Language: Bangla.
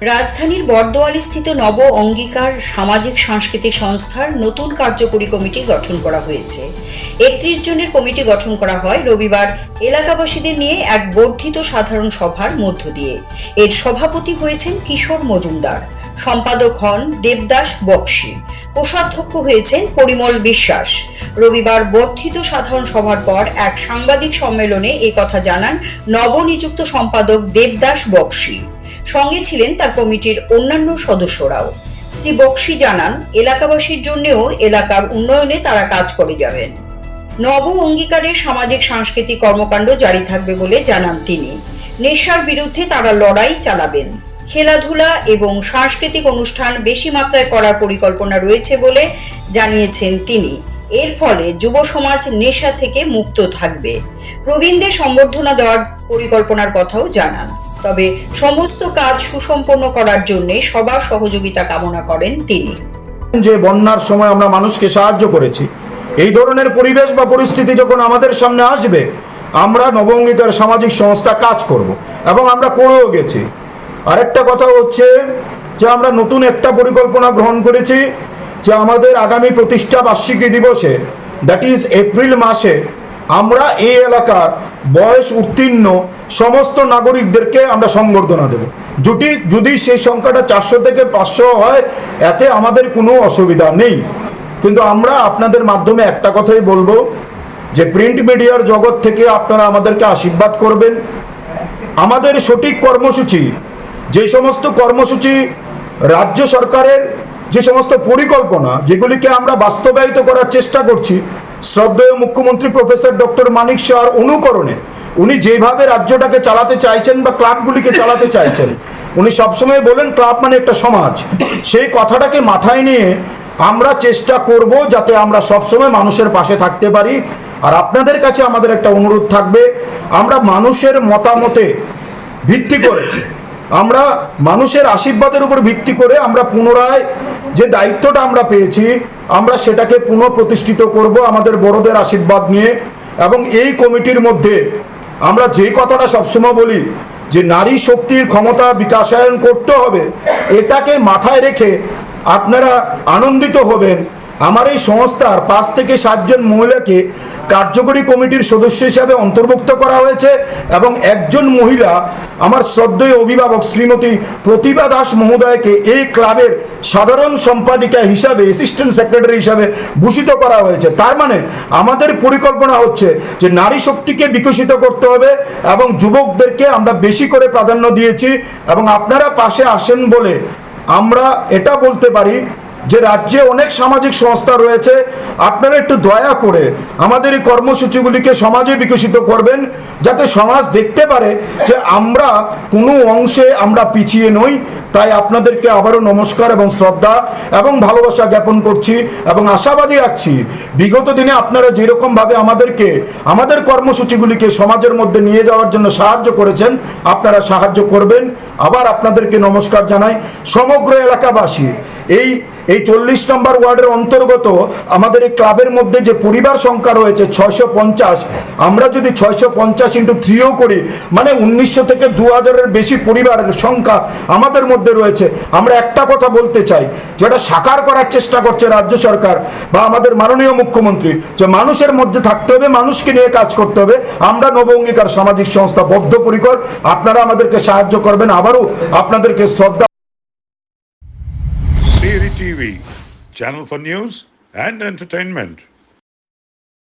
রাজধানীর বর্দোয়ালিস্থিত নব অঙ্গীকার সামাজিক সাংস্কৃতিক সংস্থার নতুন কার্যকরী কমিটি গঠন করা হয়েছে। একত্রিশ জনের কমিটি গঠন করা হয় রবিবার এলাকাবাসীদের নিয়ে এক বর্ধিত সাধারণ সভার মধ্য দিয়ে। এর সভাপতি হয়েছেন কিশোর মজুমদার, সম্পাদক হন দেবদাস বক্সি, কোষাধ্যক্ষ হয়েছেন পরিমল বিশ্বাস। রবিবার বর্ধিত সাধারণ সভার পর এক সাংবাদিক সম্মেলনে কথা জানান নবনিযুক্ত সম্পাদক দেবদাস বক্সি। সঙ্গে ছিলেন তার কমিটির অন্যান্য সদস্যরাও। শ্রী বক্সি জানান, এলাকাবাসীর জন্যও এলাকার উন্নয়নে তারা কাজ করে যাবেন। নব অঙ্গীকারের সামাজিক সাংস্কৃতিক কর্মকাণ্ড জারি থাকবে বলে জানান তিনি। নেশার বিরুদ্ধে তারা লড়াই চালাবেন। খেলাধুলা এবং সাংস্কৃতিক অনুষ্ঠান বেশি মাত্রায় করার পরিকল্পনা রয়েছে বলে জানিয়েছেন তিনি। এর ফলে যুব সমাজ নেশা থেকে মুক্ত থাকবে। প্রবীণদের সম্বর্ধনা দেওয়ার পরিকল্পনার কথাও জানান। তবে সমস্ত কাজ সুসম্পন্ন করার জন্য সবার সহযোগিতা কামনা করেন তিনি। যে বন্যার সময় আমরা মানুষকে সাহায্য করেছি, এই ধরনের পরিবেশ বা পরিস্থিতি যখন আমাদের সামনে আসবে, আমরা নবঙ্গিকার সামাজিক সংস্থা কাজ করব এবং আমরা করেও গেছি। আরেকটা কথা হচ্ছে যে আমরা নতুন একটা পরিকল্পনা গ্রহণ করেছি যে আমাদের আগামী প্রতিষ্ঠা বার্ষিকী দিবসে দ্যাট ইজ এপ্রিল মাসে আমরা এই এলাকার বয়স উত্তীর্ণ সমস্ত নাগরিকদেরকে আমরা সংবর্ধনা দেব। যদি যদি সেই সংখ্যাটা চারশো থেকে পাঁচশো হয়, এতে আমাদের কোনো অসুবিধা নেই। কিন্তু আমরা আপনাদের মাধ্যমে একটা কথাই বলব, যে প্রিন্ট মিডিয়ার জগৎ থেকে আপনারা আমাদেরকে আশীর্বাদ করবেন। আমাদের সঠিক কর্মসূচি, যে সমস্ত কর্মসূচি রাজ্য সরকারের যে সমস্ত পরিকল্পনা, যেগুলিকে আমরা বাস্তবায়িত করার চেষ্টা করছি শ্রদ্ধেয় মুখ্যমন্ত্রী প্রফেসর ডক্টর মানিক শাহর অনুকরণে উনি যেভাবে রাজ্যটাকে চালাতে চাইছেন বা ক্লাবগুলিকে চালাতে চাইছেন, উনি সবসময় বলেন ক্লাব মানে একটা সমাজ। সেই কথাটাকে মাথায় নিয়ে আমরা চেষ্টা করব যাতে আমরা সবসময় মানুষের পাশে থাকতে পারি। আর আপনাদের কাছে আমাদের একটা অনুরোধ থাকবে, আমরা মানুষের মতামতে ভিত্তি করে, আমরা মানুষের আশীর্বাদের উপর ভিত্তি করে আমরা পুনরায় যে দায়িত্বটা আমরা পেয়েছি আমরা সেটাকে পুনঃপ্রতিষ্ঠিত করব আমাদের বড়দের আশীর্বাদ নিয়ে এবং এই কমিটির মধ্যে আমরা যে কথাটা সবসময় বলি যে নারী শক্তির ক্ষমতা বিকাশায়ন করতে হবে, এটাকে মাথায় রেখে আপনারা আনন্দিত হবেন। আমার এই সংস্থার পাঁচ থেকে সাতজন মহিলাকে কার্যকরী কমিটির সদস্য হিসাবে অন্তর্ভুক্ত করা হয়েছে এবং একজন মহিলা আমার শ্রদ্ধেয় অভিভাবক শ্রীমতী প্রতিভা দাস মহোদয়কে এই ক্লাবের সাধারণ সম্পাদিকা হিসাবে অ্যাসিস্ট্যান্ট সেক্রেটারি হিসাবে ভূষিত করা হয়েছে। তার মানে আমাদের পরিকল্পনা হচ্ছে যে নারী শক্তিকে বিকশিত করতে হবে এবং যুবকদেরকে আমরা বেশি করে প্রাধান্য দিয়েছি এবং আপনারা পাশে আসেন বলে আমরা এটা বলতে পারি যে রাজ্যে অনেক সামাজিক সংস্থা রয়েছে, আপনারা একটু দয়া করে আমাদের এই কর্মসূচিগুলিকে সমাজে বিকশিত করবেন, যাতে সমাজ দেখতে পারে যে আমরা কোনো অংশে আমরা পিছিয়ে নই। তাই আপনাদেরকে আবারও নমস্কার এবং শ্রদ্ধা এবং ভালোবাসা জ্ঞাপন করছি এবং আশাবাদী রাখছি, বিগত দিনে আপনারা যেরকমভাবে আমাদেরকে, আমাদের কর্মসূচিগুলিকে সমাজের মধ্যে নিয়ে যাওয়ার জন্য সাহায্য করেছেন, আপনারা সাহায্য করবেন। আবার আপনাদেরকে নমস্কার জানাই, সমগ্র এলাকাবাসী, এই এই চল্লিশ নম্বর ওয়ার্ডের অন্তর্গত আমাদের এই ক্লাবের মধ্যে যে পরিবার সংখ্যা রয়েছে ছয়শো পঞ্চাশ, আমরা যদি ছয়শো পঞ্চাশ ইন্টু থ্রিও করি মানে উনিশশো থেকে দু হাজারের বেশি পরিবারের সংখ্যা আমাদের মধ্যে রয়েছে। আমরা একটা কথা বলতে চাই, যেটা সাকার করার চেষ্টা করছে রাজ্য সরকার বা আমাদের মাননীয় মুখ্যমন্ত্রী, যে মানুষের মধ্যে থাকতে হবে, মানুষকে নিয়ে কাজ করতে হবে। আমরা নব অঙ্গীকার সামাজিক সংস্থা বদ্ধপরিকর, আপনারা আমাদেরকে সাহায্য করবেন। আবারও আপনাদেরকে শ্রদ্ধা TV, channel for news and entertainment.